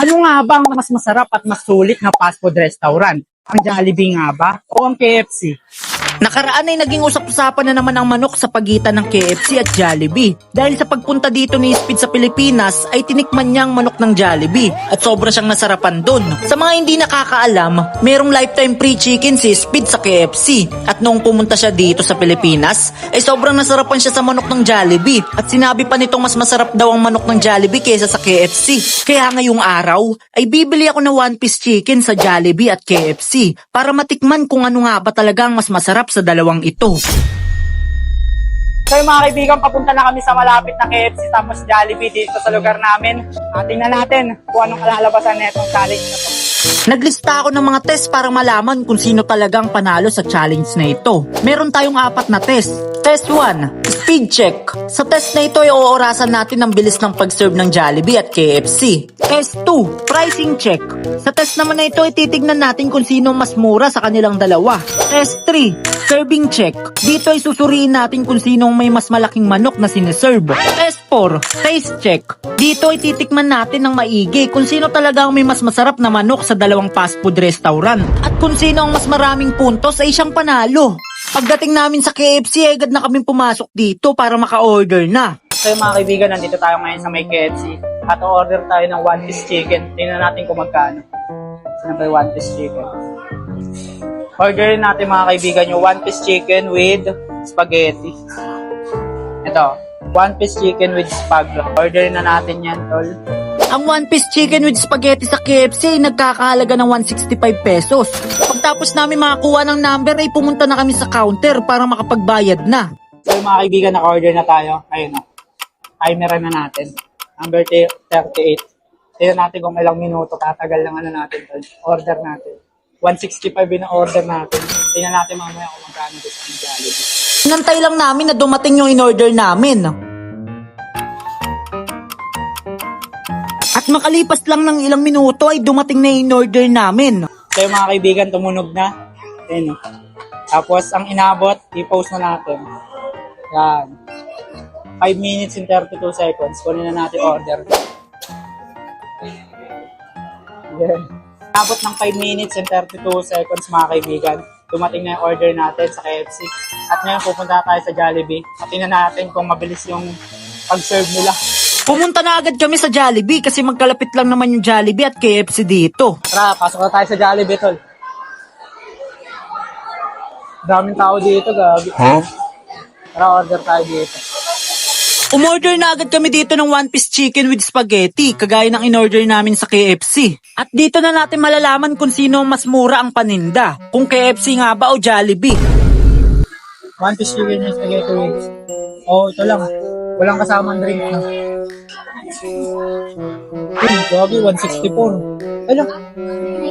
Ano nga ba ang mas masarap at mas sulit na fast food restaurant? Ang Jollibee nga ba? O ang KFC? Nakaraan ay naging usap-usapan na naman ang manok sa pagitan ng KFC at Jollibee. Dahil sa pagpunta dito ni Speed sa Pilipinas ay tinikman niya ang manok ng Jollibee at sobra siyang nasarapan dun. Sa mga hindi nakakaalam, merong lifetime free chicken si Speed sa KFC. At noong pumunta siya dito sa Pilipinas, ay sobrang nasarapan siya sa manok ng Jollibee. At sinabi pa nitong mas masarap daw ang manok ng Jollibee kaysa sa KFC. Kaya ngayong araw, ay bibili ako ng one piece chicken sa Jollibee at KFC para matikman kung ano nga ba talagang mas masarap sa dalawang ito. So yung mga kaibigan, papunta na kami sa malapit na KFC tapos Jollibee dito sa lugar namin. Ah, tingnan natin kung anong kalalabasan na itong challenge na to. Naglista ako ng mga test para malaman kung sino talagang panalo sa challenge na ito. Meron tayong apat na test. Test 1, speed check. Sa test na ito ay oorasan natin ang bilis ng pag-serve ng Jollibee at KFC. Test 2, pricing check. Sa test naman na ito ay titignan natin kung sino mas mura sa kanilang dalawa. Test 3, serving check. Dito ay susuriin natin kung sino ang may mas malaking manok na siniserve. Test 4, taste check. Dito ay titikman natin ng maigi kung sino talaga ang may mas masarap na manok sa dalawang fast food restaurant. At kung sino ang mas maraming puntos ay siyang panalo. Pagdating namin sa KFC ay agad na kaming pumasok dito para maka-order na. So yung mga kaibigan, nandito tayo ngayon sa may KFC at order tayo ng one piece chicken. Tingnan natin kung magkano. Saan ba yung one piece chicken? Orderin natin mga kaibigan yung one piece chicken with spaghetti. Ito, one piece chicken with spag. Orderin na natin yan, tol. Ang one piece chicken with spaghetti sa KFC ay nagkakahalaga ng 165 pesos. Pagtapos namin makakuha ng number ay pumunta na kami sa counter para makapagbayad na. So mga kaibigan, naka-order na tayo. Ayun o. Timer na natin. Number 38. Tingnan natin kung ilang minuto tatagal lang ano natin tol. Order natin. 165 yung order natin. Tingnan natin mamaya kung magkano gusto ng Jollibee. Inantay lang namin na dumating yung in-order namin. At makalipas lang ng ilang minuto ay dumating na in-order namin. So mga kaibigan, tumunog na. Ayun o. Tapos ang inabot, i-post na natin. Yan. 5 minutes and 32 seconds. Kunin na natin order. Yan. Inabot ng 5 minutes and 32 seconds mga kaibigan. Dumating na yung order natin sa KFC. At ngayon pupunta tayo sa Jollibee. At tingnan natin kung mabilis yung pag-serve nila. Pumunta na agad kami sa Jollibee kasi magkalapit lang naman yung Jollibee at KFC dito. Tara, pasok na tayo sa Jollibee, tol. Daming tao dito, gabi. Tara, order tayo dito. Umorder na agad kami dito ng one piece chicken with spaghetti, kagaya ng in-order namin sa KFC. At dito na natin malalaman kung sino ang mas mura ang paninda, kung KFC nga ba o Jollibee. One piece chicken and spaghetti wings. Oh, ito lang. Walang kasamang drink na. Uy, grabe, 164. Ano?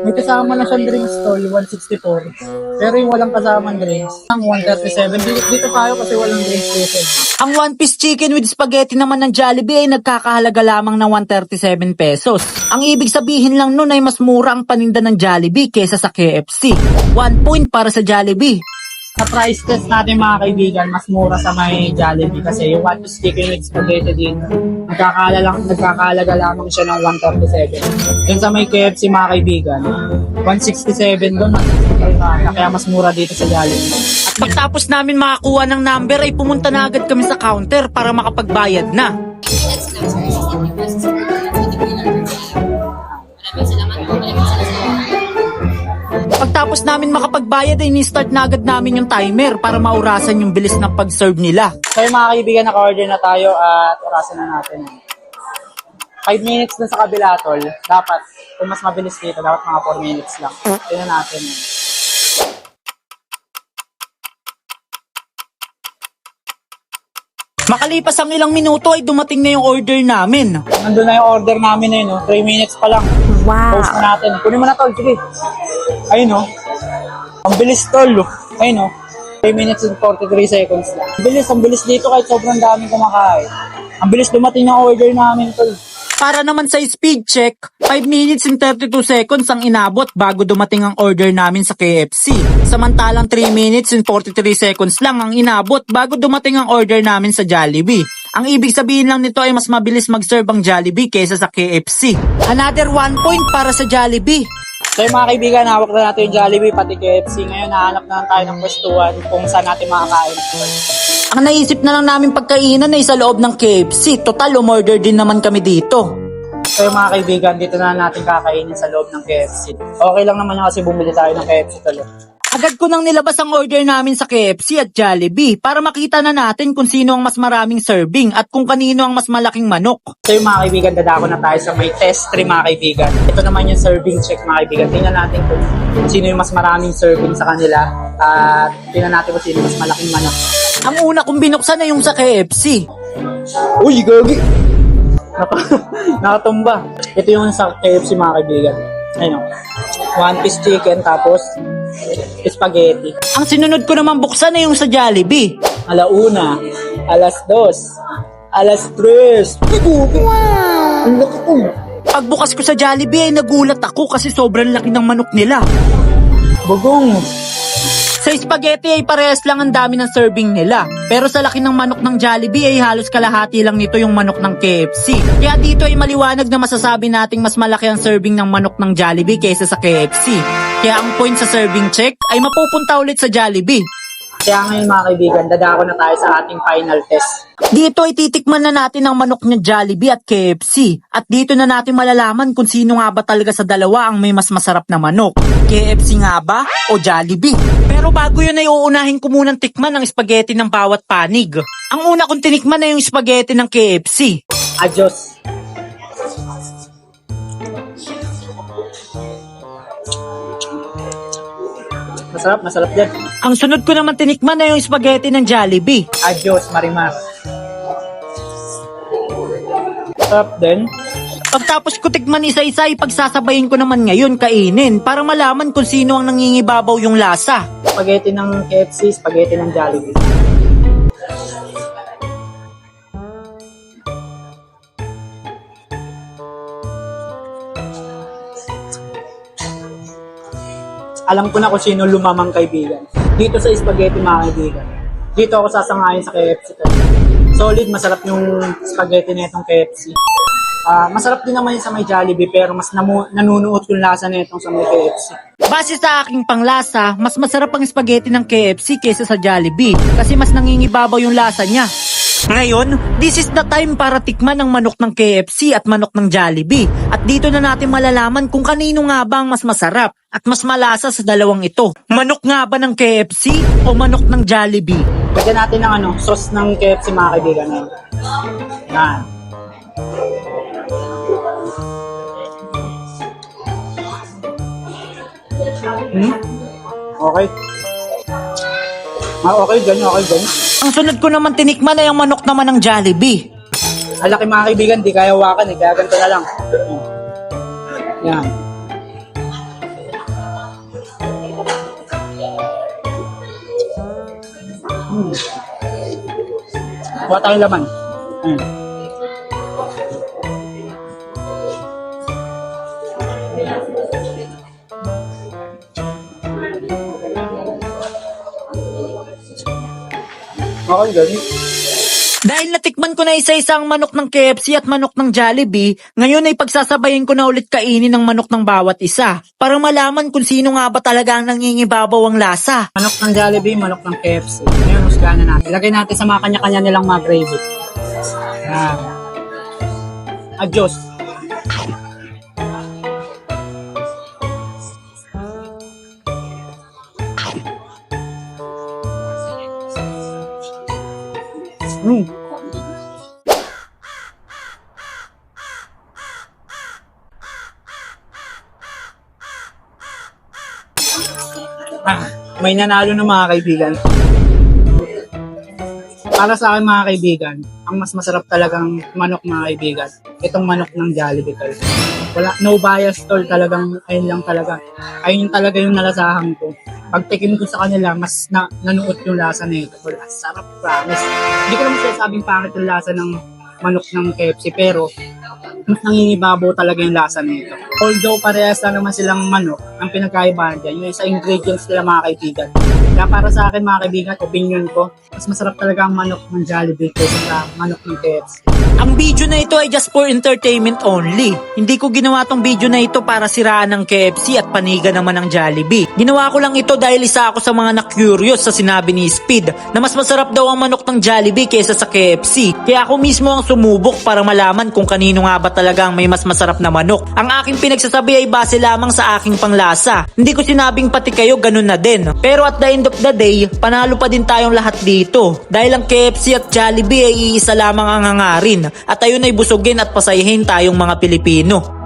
May kasama na siyang drinks tol, 164. Pero yung walang kasamang drinks, ang 137. Dito, dito tayo kasi walang drinks dito. Ang one piece chicken with spaghetti naman ng Jollibee ay nagkakahalaga lamang ng 137 pesos. Ang ibig sabihin lang nun ay mas mura ang paninda ng Jollibee kesa sa KFC. One point para sa Jollibee. Sa price test natin mga kaibigan, mas mura sa may Jollibee kasi yung one piece chicken with spaghetti din, nagkakala lang, nagkakalaga lamang siya ng 137. Dun sa may KFC mga kaibigan, 167 doon, kaya mas mura dito sa Jollibee. At pagtapos namin makakuha ng number ay pumunta na agad kami sa counter para makapagbayad na. Pagtapos namin makapagbayad ay ni-start na agad namin yung timer para maurasan yung bilis ng pag-serve nila. So yung mga kaibigan, naka-order na tayo at orasan na natin. 5 minutes na sa kabila, tol. Dapat, kung mas mabilis dito, dapat mga 4 minutes lang. Tingnan natin. Makalipas ang ilang minuto ay dumating na yung order namin. Nandun na yung order namin na yun, no? 3 minutes pa lang. Wow. Post na natin. Kunin mo na, tol. Sige. Ayun, no? Ang bilis, tol. Ayun, no? 3 minutes and 43 seconds lang. Ang bilis, ang bilis dito kahit sobrang daming kumakain. Ang bilis dumating ng order namin, tol. Para naman sa speed check, 5 minutes and 32 seconds ang inabot bago dumating ang order namin sa KFC. Samantalang 3 minutes and 43 seconds lang ang inabot bago dumating ang order namin sa Jollibee. Ang ibig sabihin lang nito ay mas mabilis mag-serve ang Jollibee kaysa sa KFC. Another one point para sa Jollibee. So yung mga kaibigan, hawak na natin yung Jollibee pati KFC. Ngayon, nahanap na lang tayo ng pwestuhan kung saan natin makakain. Ang naisip na lang namin pagkainan ay sa loob ng KFC. Total, umorder din naman kami dito. So yung mga kaibigan, dito na natin kakainin sa loob ng KFC. Okay lang naman kasi bumili tayo ng KFC talo. Agad ko nang nilabas ang order namin sa KFC at Jollibee para makita na natin kung sino ang mas maraming serving at kung kanino ang mas malaking manok. So yung mga kaibigan, dadako na tayo sa may test tray mga kaibigan. Ito naman yung serving check mga kaibigan. Tingnan natin kung sino yung mas maraming serving sa kanila. At tingnan natin kung sino mas malaking manok. Ang una kong binuksan na yung sa KFC. Uy, gagi! Naka- Nakatumba. Ito yung sa KFC mga kaibigan. Ayun o. One piece chicken tapos spaghetti. Ang sinunod ko naman buksan na yung sa Jollibee. Alauna, alas dos, alas tres. Wow! Ang laki ko. Pagbukas ko sa Jollibee ay nagulat ako kasi sobrang laki ng manok nila. Bagong. Sa spaghetti ay parehas lang ang dami ng serving nila. Pero sa laki ng manok ng Jollibee ay halos kalahati lang nito yung manok ng KFC. Kaya dito ay maliwanag na masasabi nating mas malaki ang serving ng manok ng Jollibee kaysa sa KFC. Kaya ang point sa serving check ay mapupunta ulit sa Jollibee. Kaya ngayon mga kaibigan, dadako na tayo sa ating final test. Dito ay titikman na natin ang manok ng Jollibee at KFC. At dito na natin malalaman kung sino nga ba talaga sa dalawa ang may mas masarap na manok. KFC nga ba o Jollibee? Pero bago yun ay uunahin ko munang tikman ang spaghetti ng bawat panig. Ang una kong tinikman na yung spaghetti ng KFC. Adios. Masarap, masarap din. Ang sunod ko naman tinikman na yung spaghetti ng Jollibee. Adios, Marimar. Sarap din. Pagtapos ko tikman isa-isa, ipagsasabayin ko naman ngayon kainin para malaman kung sino ang nangingibabaw yung lasa. Spaghetti ng KFC, spaghetti ng Jollibee. Alam ko na kung sino lumamang kaibigan. Dito sa spaghetti mga kaibigan. Dito ako sasangayin sa KFC. Solid, masarap yung spaghetti na itong KFC. Ah, masarap din naman yung sa may Jollibee pero mas namu- nanunuot yung lasa na itong sa may KFC. Base sa aking panglasa, mas masarap ang spaghetti ng KFC kaysa sa Jollibee kasi mas nangingibabaw yung lasa niya. Ngayon, this is the time para tikman ang manok ng KFC at manok ng Jollibee. At dito na natin malalaman kung kanino nga ba ang mas masarap at mas malasa sa dalawang ito. Manok nga ba ng KFC o manok ng Jollibee? Lagyan natin ng ano, sauce ng KFC mga kaibigan. Yan. Hmm? Okay. Ah, okay, ganyan, okay, ganyan. Ang sunod ko naman tinikman na yung manok naman ng Jollibee. Ang laki mga kaibigan, di kaya hawakan eh, kaya ganito na lang. Yan. Hmm. Kuha tayong laman. Okay, ganyan. Dahil natikman ko na isa-isa ang manok ng KFC at manok ng Jollibee, ngayon ay pagsasabayin ko na ulit kainin ng manok ng bawat isa para malaman kung sino nga ba talaga ang nangingibabaw ang lasa. Manok ng Jollibee, manok ng KFC. Ngayon, husgahan na natin. Ilagay natin sa mga kanya-kanya nilang mga gravy. Yan. Adios. Ah, may nanalo ng mga kaibigan. Para sa akin mga kaibigan, ang mas masarap talagang manok mga kaibigan, itong manok ng Jollibee tol. Wala, no bias tol, talagang ayun lang talaga. Ayun talaga yung nalasahan ko. Pagtikim ko sa kanila, mas na, nanuot yung lasa nito. Tol, sarap, promise. Hindi ko naman sinasabing pangit yung lasa ng manok ng KFC, pero mas nangingibabaw talaga yung lasa nito. Although parehas lang naman silang manok, ang pinagkaibahan dyan, yung sa ingredients nila mga kaibigan. Kaya para sa akin mga kaibigan, opinion ko, mas masarap talaga ang manok ng Jollibee kaysa sa manok ng KFC. Ang video na ito ay just for entertainment only. Hindi ko ginawa tong video na ito para siraan ng KFC at panigan naman ng Jollibee. Ginawa ko lang ito dahil isa ako sa mga na-curious sa sinabi ni Speed na mas masarap daw ang manok ng Jollibee kaysa sa KFC. Kaya ako mismo ang sumubok para malaman kung kanino nga ba talagang may mas masarap na manok. Ang aking pinagsasabi ay base lamang sa aking panglasa. Hindi ko sinabing pati kayo ganun na din. Pero at the end of the day, panalo pa din tayong lahat dito. Dahil ang KFC at Jollibee ay iisa lamang ang hangarin. At ayun ay busugin at pasayahin tayong mga Pilipino.